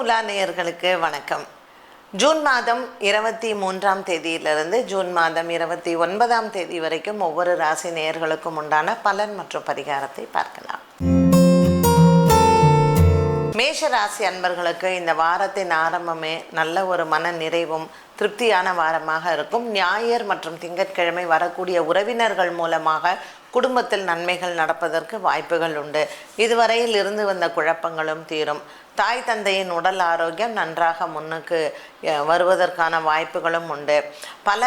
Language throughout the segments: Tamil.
உலா நேயர்களுக்கு வணக்கம். ஜூன் மாதம் இருபத்தி மூன்றாம் தேதியிலிருந்து ஜூன் மாதம் இருபத்தி ஒன்பதாம் தேதி வரைக்கும் ஒவ்வொரு ராசி நேயர்களுக்கும் உண்டான பலன் மற்றும் பரிகாரத்தை பார்க்கலாம். மேஷ ராசி அன்பர்களுக்கு இந்த வாரத்தின் ஆரம்பமே நல்ல ஒரு மன நிறைவும் திருப்தியான வாரமாக இருக்கும். ஞாயிறு மற்றும் திங்கட்கிழமை வரக்கூடிய உறவினர்கள் மூலமாக குடும்பத்தில் நன்மைகள் நடப்பதற்கு வாய்ப்புகள் உண்டு. இதுவரையில் இருந்து வந்த குழப்பங்களும் தீரும். தாய் தந்தையின் உடல் ஆரோக்கியம் நன்றாக முன்னுக்கு வருவதற்கான வாய்ப்புகளும் உண்டு. பல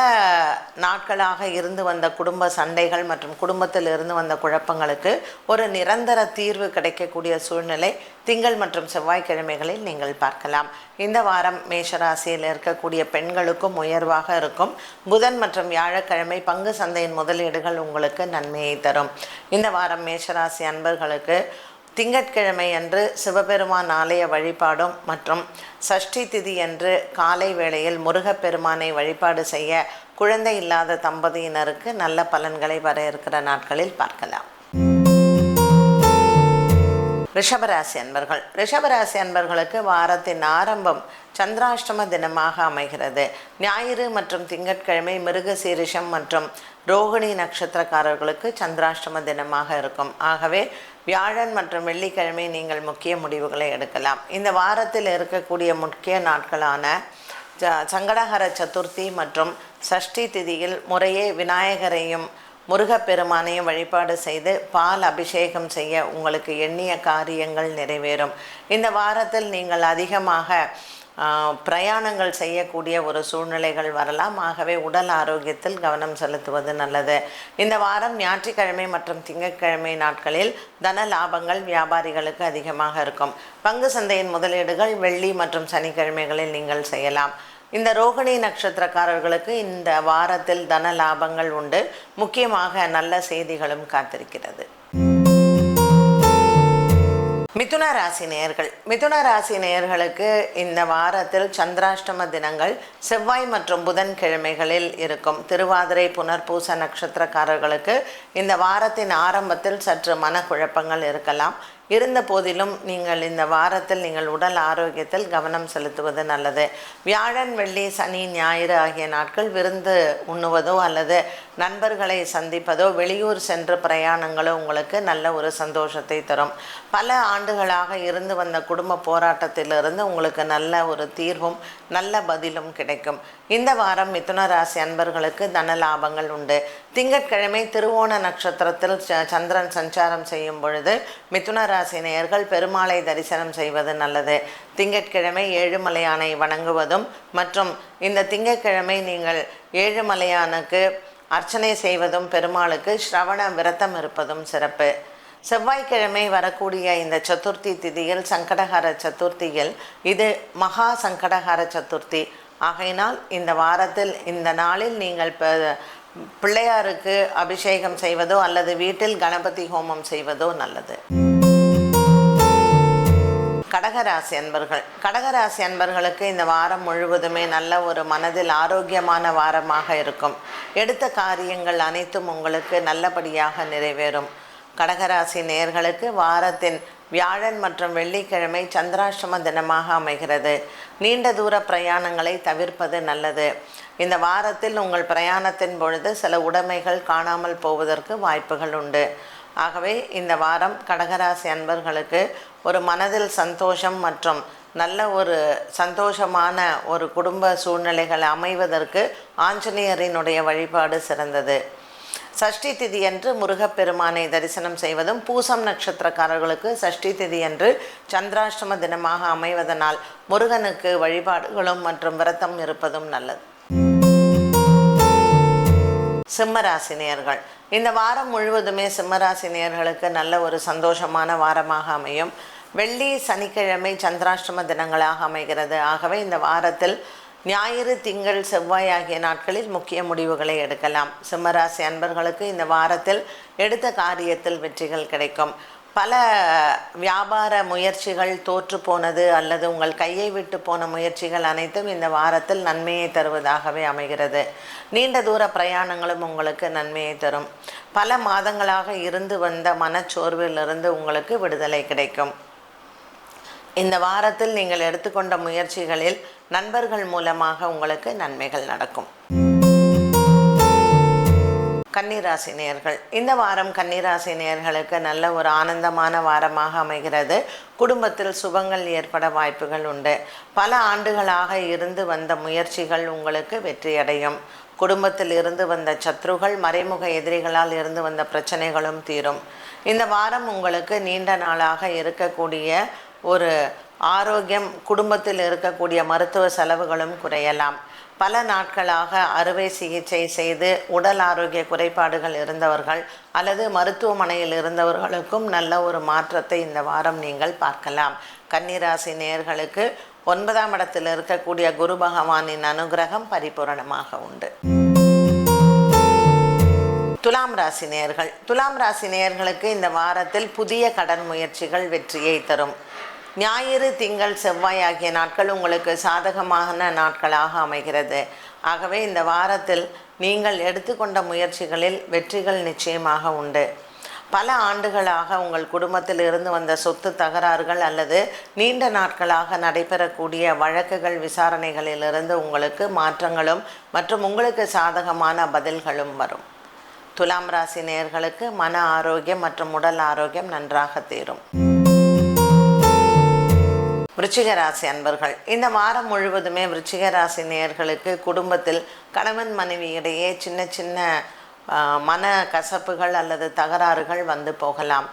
நாட்களாக இருந்து வந்த குடும்ப சண்டைகள் மற்றும் குடும்பத்தில் இருந்து வந்த குழப்பங்களுக்கு ஒரு நிரந்தர தீர்வு கிடைக்கக்கூடிய சூழ்நிலை திங்கள் மற்றும் செவ்வாய்க்கிழமைகளில் நீங்கள் பார்க்கலாம். இந்த வாரம் மேஷராசியில் இருக்கக்கூடிய பெண்களுக்கும் உயர்வாக இருக்கும். புதன் மற்றும் வியாழக்கிழமை பங்கு சந்தையின் முதலீடுகள் உங்களுக்கு நன்மையை தரும். இந்த வாரம் மேஷராசி அன்பர்களுக்கு திங்கட்கிழமை அன்று சிவபெருமான் ஆலய வழிபாடும் மற்றும் சஷ்டி திதி அன்று காலை வேளையில் முருகப்பெருமானை வழிபாடு செய்ய குழந்தை இல்லாத தம்பதியினருக்கு நல்ல பலன்களை வர இருக்கிற நாட்களில் பார்க்கலாம். ரிஷபராசி அன்பர்கள். ரிஷபராசி அன்பர்களுக்கு வாரத்தின் ஆரம்பம் சந்திராஷ்டம தினமாக அமைகிறது. ஞாயிறு மற்றும் திங்கட்கிழமை மிருகசீரிஷம் மற்றும் ரோகிணி நட்சத்திரக்காரர்களுக்கு சந்திராஷ்டம தினமாக இருக்கும். ஆகவே வியாழன் மற்றும் வெள்ளிக்கிழமை நீங்கள் முக்கிய முடிவுகளை எடுக்கலாம். இந்த வாரத்தில் இருக்கக்கூடிய முக்கிய நாட்களான ச- சங்கடஹர சதுர்த்தி மற்றும் சஷ்டி திதியில் முறையே விநாயகரையும் முருகப்பெருமானையும் வழிபாடு செய்து பால் அபிஷேகம் செய்ய உங்களுக்கு எண்ணிய காரியங்கள் நிறைவேறும். இந்த வாரத்தில் நீங்கள் அதிகமாக பிரயாணங்கள் செய்யக்கூடிய ஒரு சூழ்நிலைகள் வரலாம். ஆகவே உடல் ஆரோக்கியத்தில் கவனம் செலுத்துவது நல்லது. இந்த வாரம் ஞாயிற்றுக்கிழமை மற்றும் திங்கட்கிழமை நாட்களில் தன லாபங்கள் வியாபாரிகளுக்கு அதிகமாக இருக்கும். பங்கு சந்தையின் முதலீடுகள் வெள்ளி மற்றும் சனிக்கிழமைகளில் நீங்கள் செய்யலாம். இந்த ரோகிணி நட்சத்திரக்காரர்களுக்கு இந்த வாரத்தில் தன லாபங்கள் உண்டு. முக்கியமாக நல்ல செய்திகளும் காத்திருக்கிறது. மிதுன ராசி நேயர்கள். மிதுன ராசி நேயர்களுக்கு இந்த வாரத்தில் சந்திராஷ்டம தினங்கள் செவ்வாய் மற்றும் புதன் கிழமைகளில் இருக்கும். திருவாதிரை புனர்பூச நட்சத்திரக்காரர்களுக்கு இந்த வாரத்தின் ஆரம்பத்தில் சற்று மனக்குழப்பங்கள் இருக்கலாம். இருந்த போதிலும் நீங்கள் இந்த வாரத்தில் நீங்கள் உடல் ஆரோக்கியத்தில் கவனம் செலுத்துவது நல்லது. வியாழன் வெள்ளி சனி ஞாயிறு ஆகிய நாட்கள் விருந்து உண்ணுவதோ அல்லது நண்பர்களை சந்திப்பதோ வெளியூர் சென்று பிரயாணங்களோ உங்களுக்கு நல்ல ஒரு சந்தோஷத்தை தரும். பல ஆண்டுகளாக இருந்து வந்த குடும்ப போராட்டத்திலிருந்து உங்களுக்கு நல்ல ஒரு தீர்வும் நல்ல பதிலும் கிடைக்கும். இந்த வாரம் மிதுன ராசி அன்பர்களுக்கு தன லாபங்கள் உண்டு. திங்கட்கிழமை திருவோண நட்சத்திரத்தில் ச- சந்திரன் சஞ்சாரம் செய்யும் பொழுது மிதுன ராசி நேயர்கள் பெருமாளை தரிசனம் செய்வது நல்லது. திங்கட்கிழமை ஏழுமலையானை வணங்குவதும் மற்றும் இந்த திங்கட்கிழமை நீங்கள் ஏழுமலையானுக்கு அர்ச்சனை செய்வதும் பெருமாளுக்கு ஸ்ரவண விரதம் இருப்பதும் சிறப்பு. செவ்வாய்க்கிழமை வரக்கூடிய இந்த சதுர்த்தி திதியில் சங்கடஹர சதுர்த்தியில் இது மகா சங்கடஹர சதுர்த்தி. ஆகையினால் இந்த வாரத்தில் இந்த நாளில் நீங்கள் பிள்ளையாருக்கு அபிஷேகம் செய்வதோ அல்லது வீட்டில் கணபதி ஹோமம் செய்வதோ நல்லது. கடகராசி அன்பர்கள். கடகராசி அன்பர்களுக்கு இந்த வாரம் முழுவதுமே நல்ல ஒரு மனதில் ஆரோக்கியமான வாரமாக இருக்கும். எடுத்த காரியங்கள் அனைத்தும் உங்களுக்கு நல்லபடியாக நிறைவேறும். கடகராசி நேர்களுக்கு வாரத்தின் வியாழன் மற்றும் வெள்ளிக்கிழமை சந்திராஷ்டம தினமாக அமைகிறது. நீண்ட தூர பிரயாணங்களை தவிர்ப்பது நல்லது. இந்த வாரத்தில் உங்கள் பிரயாணத்தின் பொழுது சில உடைமைகள் காணாமல் போவதற்கு வாய்ப்புகள் உண்டு. ஆகவே இந்த வாரம் கடகராசி அன்பர்களுக்கு ஒரு மனதில் சந்தோஷம் மற்றும் நல்ல ஒரு சந்தோஷமான ஒரு குடும்ப சூழ்நிலைகள் அமைவதற்கு ஆஞ்சநேயரினுடைய வழிபாடு சிறந்தது. சஷ்டி திதியன்று முருகப்பெருமானை தரிசனம் செய்வதும் பூசம் நட்சத்திரக்காரர்களுக்கு சஷ்டி திதி என்று சந்திராஷ்டம தினமாக அமைவதனால் முருகனுக்கு வழிபாடுகளும் மற்றும் விரதம் இருப்பதும் நல்லது. சிம்மராசினியர்கள். இந்த வாரம் முழுவதுமே சிம்மராசினியர்களுக்கு நல்ல ஒரு சந்தோஷமான வாரமாக அமையும். வெள்ளி சனிக்கிழமை சந்திராஷ்டம தினங்களாக அமைகிறது. ஆகவே இந்த வாரத்தில் ஞாயிறு திங்கள் செவ்வாய் ஆகிய நாட்களில் முக்கிய முடிவுகளை எடுக்கலாம். சிம்மராசி அன்பர்களுக்கு இந்த வாரத்தில் எடுத்த காரியத்தில் வெற்றிகள் கிடைக்கும். பல வியாபார முயற்சிகள் தோற்று போனது அல்லது உங்கள் கையை விட்டு போன முயற்சிகள் அனைத்தும் இந்த வாரத்தில் நன்மையை தருவதாகவே அமைகிறது. நீண்ட தூர பிரயாணங்களும் உங்களுக்கு நன்மையை தரும். பல மாதங்களாக இருந்து வந்த மனச்சோர்விலிருந்து உங்களுக்கு விடுதலை கிடைக்கும். இந்த வாரத்தில் நீங்கள் எடுத்துக்கொண்ட முயற்சிகளில் நண்பர்கள் மூலமாக உங்களுக்கு நன்மைகள் நடக்கும். கன்னிராசி நேயர்கள் இந்த வாரம் கன்னிராசி நேயர்களுக்கு நல்ல ஒரு ஆனந்தமான வாரமாக அமைகிறது. குடும்பத்தில் சுபங்கள் ஏற்பட வாய்ப்புகள் உண்டு. பல ஆண்டுகளாக இருந்து வந்த முயற்சிகள் உங்களுக்கு வெற்றியடையும். குடும்பத்தில் இருந்து வந்த சத்ருகள் மறைமுக எதிரிகளால் இருந்து வந்த பிரச்சனைகளும் தீரும். இந்த வாரம் உங்களுக்கு நீண்ட நாளாக இருக்கக்கூடிய ஒரு ஆரோக்கியம் குடும்பத்தில் இருக்கக்கூடிய மருத்துவ செலவுகளும் குறையலாம். பல நாட்களாக அறுவை சிகிச்சை செய்து உடல் ஆரோக்கிய குறைபாடுகள் இருந்தவர்கள் அல்லது மருத்துவமனையில் இருந்தவர்களுக்கும் நல்ல ஒரு மாற்றத்தை இந்த வாரம் நீங்கள் பார்க்கலாம். கன்னிராசி நேயர்களுக்கு ஒன்பதாம் இடத்தில் இருக்கக்கூடிய குரு பகவானின் அனுகிரகம் பரிபூரணமாக உண்டு. துலாம் ராசி நேயர்கள் துலாம் ராசி நேயர்களுக்கு இந்த வாரத்தில் புதிய கடன் முயற்சிகள் வெற்றியை தரும். ஞாயிறு திங்கள் செவ்வாய் ஆகிய நாட்கள் உங்களுக்கு சாதகமான நாட்களாக அமைகிறது. ஆகவே இந்த வாரத்தில் நீங்கள் எடுத்துக்கொண்ட முயற்சிகளில் வெற்றிகள் நிச்சயமாக உண்டு. பல ஆண்டுகளாக உங்கள் குடும்பத்தில் இருந்து வந்த சொத்து தகராறுகள் அல்லது நீண்ட நாட்களாக நடைபெறக்கூடிய வழக்குகள் விசாரணைகளிலிருந்து உங்களுக்கு மாற்றங்களும் மற்றும் உங்களுக்கு சாதகமான பதில்களும் வரும். துலாம் ராசி நேயர்களுக்கு மன ஆரோக்கியம் மற்றும் உடல் ஆரோக்கியம் நன்றாக தீரும். விருச்சிகராசி அன்பர்கள் இந்த வாரம் முழுவதுமே விருச்சிகராசி நேயர்களுக்கு குடும்பத்தில் கணவன் மனைவி இடையே சின்ன சின்ன மன கசப்புகள் அல்லது தகராறுகள் வந்து போகலாம்.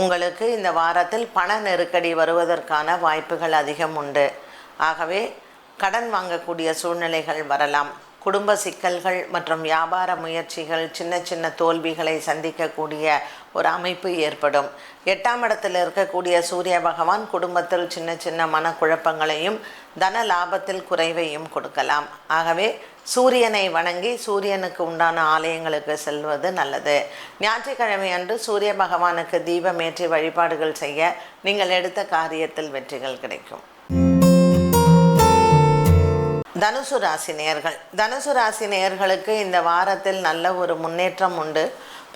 உங்களுக்கு இந்த வாரத்தில் பண நெருக்கடி வருவதற்கான வாய்ப்புகள் அதிகம் உண்டு. ஆகவே கடன் வாங்கக்கூடிய சூழ்நிலைகள் வரலாம். குடும்ப சிக்கல்கள் மற்றும் வியாபார முயற்சிகள் சின்ன சின்ன தோல்விகளை சந்திக்கக்கூடிய ஒரு அமைப்பு ஏற்படும். எட்டாம் இடத்தில் இருக்கக்கூடிய சூரிய பகவான் குடும்பத்தில் சின்ன சின்ன மனக்குழப்பங்களையும் தன லாபத்தில் குறைவையும் கொடுக்கலாம். ஆகவே சூரியனை வணங்கி சூரியனுக்கு உண்டான ஆலயங்களுக்கு செல்வது நல்லது. ஞாயிற்றுக்கிழமை அன்று சூரிய பகவானுக்கு தீபமேற்றி வழிபாடுகள் செய்ய நீங்கள் எடுத்த காரியத்தில் வெற்றிகள் கிடைக்கும். தனுசு ராசி நேயர்கள் தனுசு ராசி நேயர்களுக்கு இந்த வாரத்தில் நல்ல ஒரு முன்னேற்றம் உண்டு.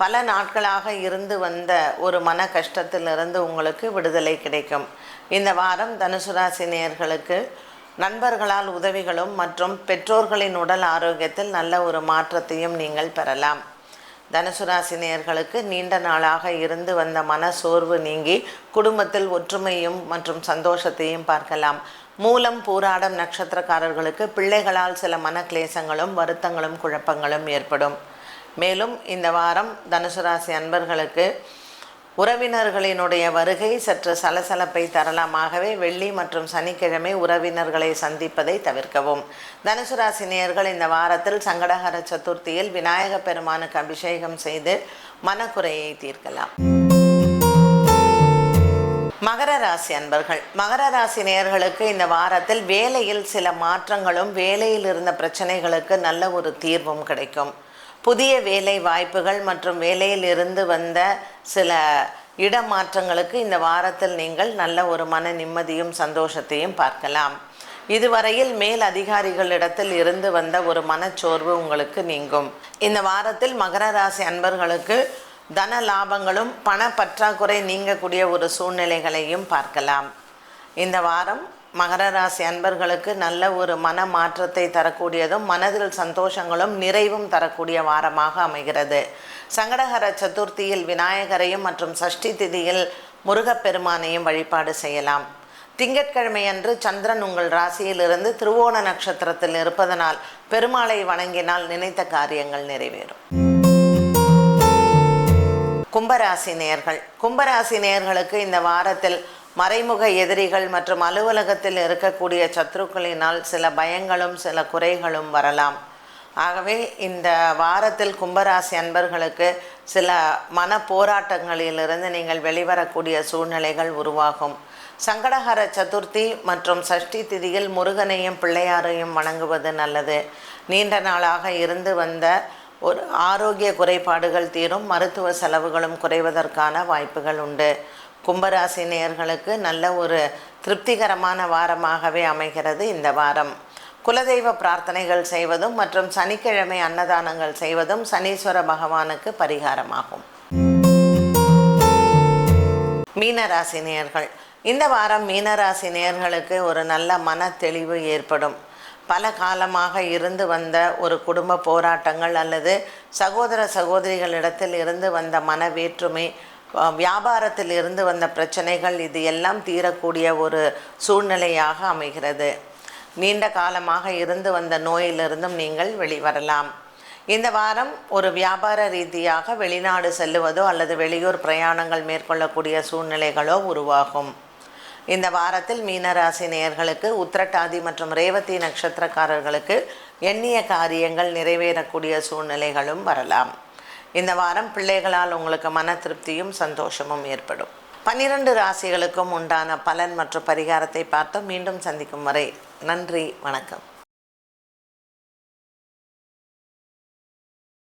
பல நாட்களாக இருந்து வந்த ஒரு மன கஷ்டத்திலிருந்து உங்களுக்கு விடுதலை கிடைக்கும். இந்த வாரம் தனுசு ராசி நேர்களுக்கு நண்பர்களால் உதவிகளும் மற்றும் பெற்றோர்களின் உடல் ஆரோக்கியத்தில் நல்ல ஒரு மாற்றத்தையும் நீங்கள் பெறலாம். தனுசு ராசி நேர்களுக்கு நீண்ட நாளாக இருந்து வந்த மன சோர்வு நீங்கி குடும்பத்தில் ஒற்றுமையும் மற்றும் சந்தோஷத்தையும் பார்க்கலாம். மூலம் பூராடம் நட்சத்திரக்காரர்களுக்கு பிள்ளைகளால் சில மனக்லேசங்களும் வருத்தங்களும் குழப்பங்களும் ஏற்படும். மேலும் இந்த வாரம் தனுசு ராசி அன்பர்களுக்கு உறவினர்களினுடைய வருகை சற்று சலசலப்பை தரலாமாகவே வெள்ளி மற்றும் சனிக்கிழமை உறவினர்களை சந்திப்பதை தவிர்க்கவும். தனுசு ராசி இந்த வாரத்தில் சங்கடகர சதுர்த்தியில் விநாயக பெருமானுக்கு அபிஷேகம் செய்து மனக்குறையை தீர்க்கலாம். மகர ராசி அன்பர்கள். மகர ராசி நேயர்களுக்கு இந்த வாரத்தில் வேலையில் சில மாற்றங்களும் வேலையில் இருந்த பிரச்சனைகளுக்கு நல்ல ஒரு தீர்வும் கிடைக்கும். புதிய வேலை வாய்ப்புகள் மற்றும் வேலையில் இருந்து வந்த சில இடமாற்றங்களுக்கு இந்த வாரத்தில் நீங்கள் நல்ல ஒரு மன நிம்மதியும் சந்தோஷத்தையும் பார்க்கலாம். இதுவரையில் மேல் அதிகாரிகளிடத்தில் இருந்து வந்த ஒரு மனச்சோர்வு உங்களுக்கு நீங்கும். இந்த வாரத்தில் மகர ராசி அன்பர்களுக்கு தன லாபங்களும் பண பற்றாக்குறை நீங்கக்கூடிய ஒரு சூழ்நிலைகளையும் பார்க்கலாம். இந்த வாரம் மகர ராசி அன்பர்களுக்கு நல்ல ஒரு மன மாற்றத்தை தரக்கூடியதும் மனதில் சந்தோஷங்களும் நிறைவும் தரக்கூடிய வாரமாக அமைகிறது. சங்கடகர சதுர்த்தியில் விநாயகரையும் மற்றும் சஷ்டி திதியில் முருகப்பெருமானையும் வழிபாடு செய்யலாம். திங்கட்கிழமை அன்று சந்திரன் உங்கள் ராசியிலிருந்து திருவோண நட்சத்திரத்தில் இருப்பதனால் பெருமாளை வணங்கினால் நினைத்த காரியங்கள் நிறைவேறும். கும்பராசி நேயர்கள் கும்பராசி நேயர்களுக்கு இந்த வாரத்தில் மறைமுக எதிரிகள் மற்றும் அலுவலகத்தில் இருக்கக்கூடிய சத்துருக்களினால் சில பயங்களும் சில குறைகளும் வரலாம். ஆகவே இந்த வாரத்தில் கும்பராசி அன்பர்களுக்கு சில மன போராட்டங்களிலிருந்து நீங்கள் வெளிவரக்கூடிய சூழ்நிலைகள் உருவாகும். சங்கடஹர சதுர்த்தி மற்றும் சஷ்டி திதியில் முருகனையும் பிள்ளையாரையும் வணங்குவது நல்லது. நீண்ட நாளாக இருந்து வந்த ஒரு ஆரோக்கிய குறைபாடுகள் தீரும் மருத்துவ செலவுகளும் குறைவதற்கான வாய்ப்புகள் உண்டு. கும்பராசி நேயர்களுக்கு நல்ல ஒரு திருப்திகரமான வாரமாகவே அமைகிறது இந்த வாரம். குலதெய்வ பிரார்த்தனைகள் செய்வதும் மற்றும் சனிக்கிழமை அன்னதானங்கள் செய்வதும் சனீஸ்வர பகவானுக்கு பரிகாரமாகும். மீனராசி நேயர்கள். இந்த வாரம் மீனராசி நேயர்களுக்கு ஒரு நல்ல மன தெளிவு ஏற்படும். பல காலமாக இருந்து வந்த ஒரு குடும்ப போராட்டங்கள் அல்லது சகோதர சகோதரிகளிடத்தில் இருந்து வந்த மன வேற்றுமை வியாபாரத்தில் இருந்து வந்த பிரச்சனைகள் இது எல்லாம் தீரக்கூடிய ஒரு சூழ்நிலையாக அமைகிறது. நீண்ட காலமாக இருந்து வந்த நோயிலிருந்தும் நீங்கள் வெளிவரலாம். இந்த வாரம் ஒரு வியாபார ரீதியாக வெளிநாடு செல்லுவதோ அல்லது வெளியூர் பிரயாணங்கள் மேற்கொள்ளக்கூடிய சூழ்நிலைகளோ உருவாகும். இந்த வாரத்தில் மீனராசி நேயர்களுக்கு உத்திரட்டாதி மற்றும் ரேவதி நட்சத்திரக்காரர்களுக்கு எண்ணிய காரியங்கள் நிறைவேறக்கூடிய சூழ்நிலைகளும் வரலாம். இந்த வாரம் பிள்ளைகளால் உங்களுக்கு மன திருப்தியும் சந்தோஷமும் ஏற்படும். பன்னிரண்டு ராசிகளுக்கும் உண்டான பலன் மற்றும் பரிகாரத்தை பார்த்து மீண்டும் சந்திக்கும் வரை நன்றி வணக்கம்.